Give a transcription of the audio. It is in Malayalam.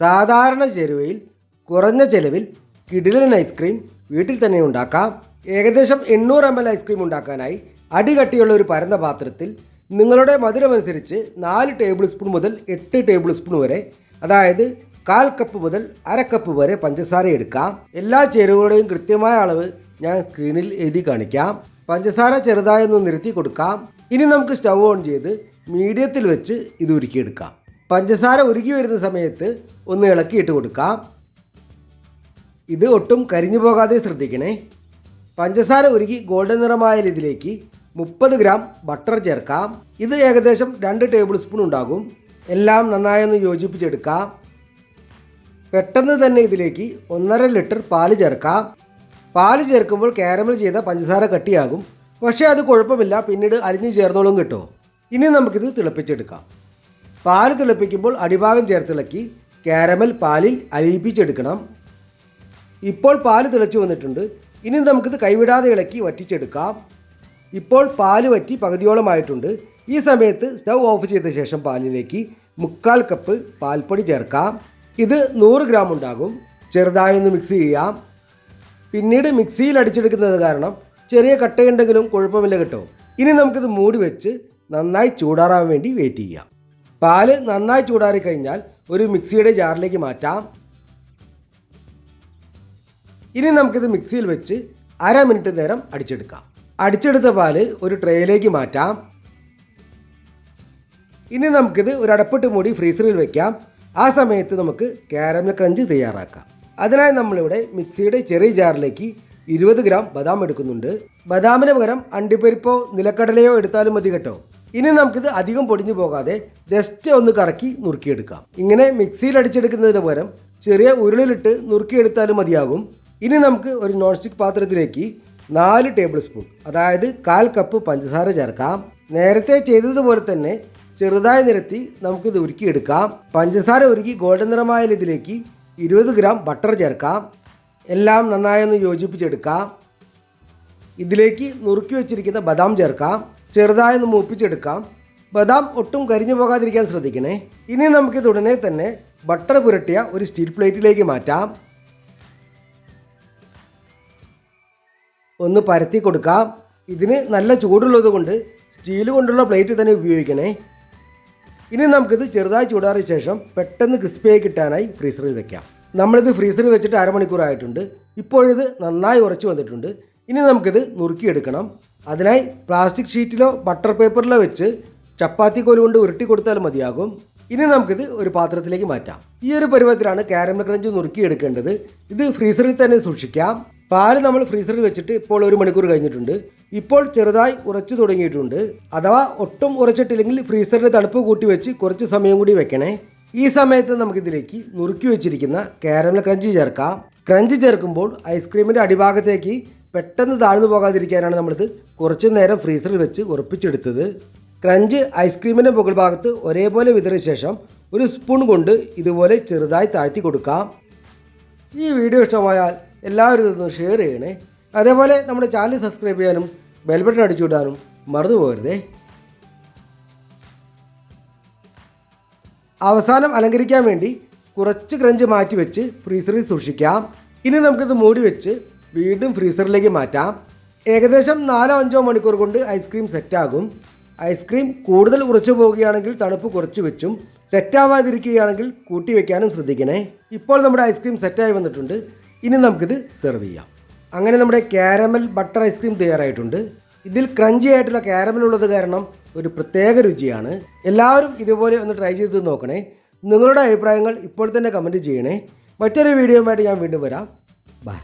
സാധാരണ ചേരുവയിൽ കുറഞ്ഞ ചെലവിൽ കിടിലൻ ഐസ്ക്രീം വീട്ടിൽ തന്നെ ഉണ്ടാക്കാം. ഏകദേശം എണ്ണൂറ് എം എൽ ഐസ്ക്രീം ഉണ്ടാക്കാനായി അടികട്ടിയുള്ള ഒരു പരന്ന പാത്രത്തിൽ നിങ്ങളുടെ മധുരമനുസരിച്ച് നാല് ടേബിൾ സ്പൂൺ മുതൽ എട്ട് ടേബിൾ സ്പൂൺ വരെ അതായത് കാൽ കപ്പ് മുതൽ അര കപ്പ് വരെ പഞ്ചസാര എടുക്കാം. എല്ലാ ചേരുവകളുടെയും കൃത്യമായ അളവ് ഞാൻ സ്ക്രീനിൽ എഴുതി കാണിക്കാം. പഞ്ചസാര ചെറുതായൊന്ന് നിരത്തി കൊടുക്കാം. ഇനി നമുക്ക് സ്റ്റൗ ഓൺ ചെയ്ത് മീഡിയത്തിൽ വെച്ച് ഇത് ഉരുക്കിയെടുക്കാം. പഞ്ചസാര ഉരുകി വരുന്ന സമയത്ത് ഒന്ന് ഇളക്കി ഇട്ട് കൊടുക്കാം. ഇത് ഒട്ടും കരിഞ്ഞു പോകാതെ ശ്രദ്ധിക്കണേ. പഞ്ചസാര ഉരുകി ഗോൾഡൻ നിറമായ ഇതിലേക്ക് മുപ്പത് ഗ്രാം ബട്ടർ ചേർക്കാം. ഇത് ഏകദേശം രണ്ട് ടേബിൾ സ്പൂൺ ഉണ്ടാകും. എല്ലാം നന്നായൊന്ന് യോജിപ്പിച്ചെടുക്കാം. പെട്ടെന്ന് തന്നെ ഇതിലേക്ക് ഒന്നര ലിറ്റർ പാൽ ചേർക്കാം. പാൽ ചേർക്കുമ്പോൾ കാരമൽ ചെയ്ത പഞ്ചസാര കട്ടിയാകും. പക്ഷേ അത് കുഴപ്പമില്ല പിന്നീട് അരിഞ്ഞു ചേർന്നോളും കിട്ടും. ഇനി നമുക്കിത് തിളപ്പിച്ചെടുക്കാം. പാൽ തിളപ്പിക്കുമ്പോൾ അടിഭാഗം ചേർത്തിളക്കി കാരമൽ പാലിൽ അലിയിപ്പിച്ചെടുക്കണം. ഇപ്പോൾ പാൽ തിളച്ചു വന്നിട്ടുണ്ട്. ഇനി നമുക്കിത് കൈവിടാതെ ഇളക്കി വറ്റിച്ചെടുക്കാം. ഇപ്പോൾ പാൽ വറ്റി പകുതിയോളമായിട്ടുണ്ട്. ഈ സമയത്ത് സ്റ്റൗ ഓഫ് ചെയ്ത ശേഷം പാലിലേക്ക് മുക്കാൽ കപ്പ് പാൽപ്പൊടി ചേർക്കാം. ഇത് നൂറ് ഗ്രാം ഉണ്ടാകും. ചെറുതായി ഒന്ന് മിക്സ് ചെയ്യാം. പിന്നീട് മിക്സിയിൽ അടിച്ചെടുക്കുന്നത് കാരണം ചെറിയ കട്ടയുണ്ടെങ്കിലും കുഴപ്പമില്ല കേട്ടോ. ഇനി നമുക്കിത് മൂടി വെച്ച് നന്നായി ചൂടാറാൻ വേണ്ടി വെയിറ്റ് ചെയ്യാം. പാൽ നന്നായി ചൂടാറി കഴിഞ്ഞാൽ ഒരു മിക്സിയുടെ ജാറിലേക്ക് മാറ്റാം. ഇനി നമുക്കിത് മിക്സിയിൽ വെച്ച് അര മിനിറ്റ് നേരം അടിച്ചെടുക്കാം. അടിച്ചെടുത്ത പാൽ ഒരു ട്രേയിലേക്ക് മാറ്റാം. ഇനി നമുക്കിത് ഒരു അടപ്പിട്ട് മൂടി ഫ്രീസറിൽ വെക്കാം. ആ സമയത്ത് നമുക്ക് കാരമൽ ക്രഞ്ച് തയ്യാറാക്കാം. അതിനായി നമ്മളിവിടെ മിക്സിയുടെ ചെറിയ ജാറിലേക്ക് ഇരുപത് ഗ്രാം ബദാം എടുക്കുന്നുണ്ട്. ബദാമിന് പകരം അണ്ടിപ്പരിപ്പോ നിലക്കടലയോ എടുത്താലും മതി കേട്ടോ. ഇനി നമുക്കിത് അധികം പൊടിഞ്ഞു പോകാതെ ജസ്റ്റ് ഒന്ന് കറക്കി നുറുക്കിയെടുക്കാം. ഇങ്ങനെ മിക്സിയിൽ അടിച്ചെടുക്കുന്നതിന് പകരം ചെറിയ ഉരുളിലിട്ട് നുറുക്കിയെടുത്താലും മതിയാകും. ഇനി നമുക്ക് ഒരു നോൺ സ്റ്റിക്ക് പാത്രത്തിലേക്ക് നാല് ടേബിൾ സ്പൂൺ അതായത് കാൽ കപ്പ് പഞ്ചസാര ചേർക്കാം. നേരത്തെ ചെയ്തതുപോലെ തന്നെ ചെറുതായി നിരത്തി നമുക്കിത് ഉരുക്കിയെടുക്കാം. പഞ്ചസാര ഉരുക്കി ഗോൾഡൻ നിറമായ ഇതിലേക്ക് ഇരുപത് ഗ്രാം ബട്ടർ ചേർക്കാം. എല്ലാം നന്നായി ഒന്ന് യോജിപ്പിച്ചെടുക്കാം. ഇതിലേക്ക് നുറുക്കി വെച്ചിരിക്കുന്ന ബദാം ചേർക്കാം. ചെറുതായി ഒന്ന് മൂപ്പിച്ചെടുക്കാം. ബദാം ഒട്ടും കരിഞ്ഞു പോകാതിരിക്കാൻ ശ്രദ്ധിക്കണേ. ഇനി നമുക്കിത് ഉടനെ തന്നെ ബട്ടർ പുരട്ടിയ ഒരു സ്റ്റീൽ പ്ലേറ്റിലേക്ക് മാറ്റാം. ഒന്ന് പരത്തി കൊടുക്കാം. ഇതിന് നല്ല ചൂടുള്ളത് കൊണ്ട് സ്റ്റീൽ കൊണ്ടുള്ള പ്ലേറ്റ് തന്നെ ഉപയോഗിക്കണേ. ഇനി നമുക്കിത് ചെറുതായി ചൂടാറിയ ശേഷം പെട്ടെന്ന് ക്രിസ്പിയായി കിട്ടാനായി ഫ്രീസറിൽ വെക്കാം. നമ്മളിത് ഫ്രീസറിൽ വെച്ചിട്ട് അരമണിക്കൂറായിട്ടുണ്ട്. ഇപ്പോഴിത് നന്നായി ഉറച്ചു വന്നിട്ടുണ്ട്. ഇനി നമുക്കിത് നുറുക്കിയെടുക്കണം. അതിനായി പ്ലാസ്റ്റിക് ഷീറ്റിലോ ബട്ടർ പേപ്പറിലോ വെച്ച് ചപ്പാത്തി കോൽ കൊണ്ട് ഉരുട്ടി കൊടുത്താൽ മതിയാകും. ഇനി നമുക്കിത് ഒരു പാത്രത്തിലേക്ക് മാറ്റാം. ഈ ഒരു പരുവത്തിലാണ് കാരമൽ ക്രഞ്ച് നുറുക്കിയെടുക്കേണ്ടത്. ഇത് ഫ്രീസറിൽ തന്നെ സൂക്ഷിക്കാം. പാൽ നമ്മൾ ഫ്രീസറിൽ വെച്ചിട്ട് ഇപ്പോൾ ഒരു മണിക്കൂർ കഴിഞ്ഞിട്ടുണ്ട്. ഇപ്പോൾ ചെറുതായി ഉറച്ചു തുടങ്ങിയിട്ടുണ്ട്. അഥവാ ഒട്ടും ഉറച്ചിട്ടില്ലെങ്കിൽ ഫ്രീസറിൽ തണുപ്പ് കൂട്ടി വെച്ച് കുറച്ച് സമയം കൂടി വെക്കണേ. ഈ സമയത്ത് നമുക്കിതിലേക്ക് നുറുക്കി വെച്ചിരിക്കുന്ന കാരമൽ ക്രഞ്ച് ചേർക്കാം. ക്രഞ്ച് ചേർക്കുമ്പോൾ ഐസ്ക്രീമിന്റെ അടിഭാഗത്തേക്ക് പെട്ടെന്ന് താഴ്ന്നു പോകാതിരിക്കാനാണ് നമ്മളിത് കുറച്ച് നേരം ഫ്രീസറിൽ വെച്ച് ഉറപ്പിച്ചെടുത്തത്. ക്രഞ്ച് ഐസ്ക്രീമിന്റെ മുകൾ ഭാഗത്ത് ഒരേപോലെ വിതറിയ ശേഷം ഒരു സ്പൂൺ കൊണ്ട് ഇതുപോലെ ചെറുതായി താഴ്ത്തി കൊടുക്കാം. ഈ വീഡിയോ ഇഷ്ടമായാൽ എല്ലാവരും ഇതൊന്ന് ഷെയർ ചെയ്യണേ. അതേപോലെ നമ്മുടെ ചാനൽ സബ്സ്ക്രൈബ് ചെയ്യാനും ബെൽബട്ടൺ അടിച്ചുവിടാനും മറന്നു പോകരുതേ. അവസാനം അലങ്കരിക്കാൻ വേണ്ടി കുറച്ച് ക്രഞ്ച് മാറ്റി വെച്ച് ഫ്രീസറിൽ സൂക്ഷിക്കാം. ഇനി നമുക്കിത് മൂടി വെച്ച് വീണ്ടും ഫ്രീസറിലേക്ക് മാറ്റാം. ഏകദേശം നാലോ അഞ്ചോ മണിക്കൂർ കൊണ്ട് ഐസ്ക്രീം സെറ്റാകും. ഐസ്ക്രീം കൂടുതൽ ഉറച്ചു പോവുകയാണെങ്കിൽ തണുപ്പ് കുറച്ച് വെച്ചും സെറ്റാവാതിരിക്കുകയാണെങ്കിൽ കൂട്ടി വെക്കാനും ശ്രദ്ധിക്കണേ. ഇപ്പോൾ നമ്മുടെ ഐസ്ക്രീം സെറ്റായി വന്നിട്ടുണ്ട്. ഇനി നമുക്കിത് സെർവ് ചെയ്യാം. അങ്ങനെ നമ്മുടെ കാരമൽ ബട്ടർ ഐസ്ക്രീം തയ്യാറായിട്ടുണ്ട്. ഇതിൽ ക്രഞ്ചി ആയിട്ടുള്ള കാരമൽ ഉള്ളത് കാരണം ഒരു പ്രത്യേക രുചിയാണ്. എല്ലാവരും ഇതുപോലെ ഒന്ന് ട്രൈ ചെയ്ത് നോക്കണേ. നിങ്ങളുടെ അഭിപ്രായങ്ങൾ ഇപ്പോൾ തന്നെ കമന്റ് ചെയ്യണേ. മറ്റൊരു വീഡിയോയുമായിട്ട് ഞാൻ വീണ്ടും വരാം. ബൈ.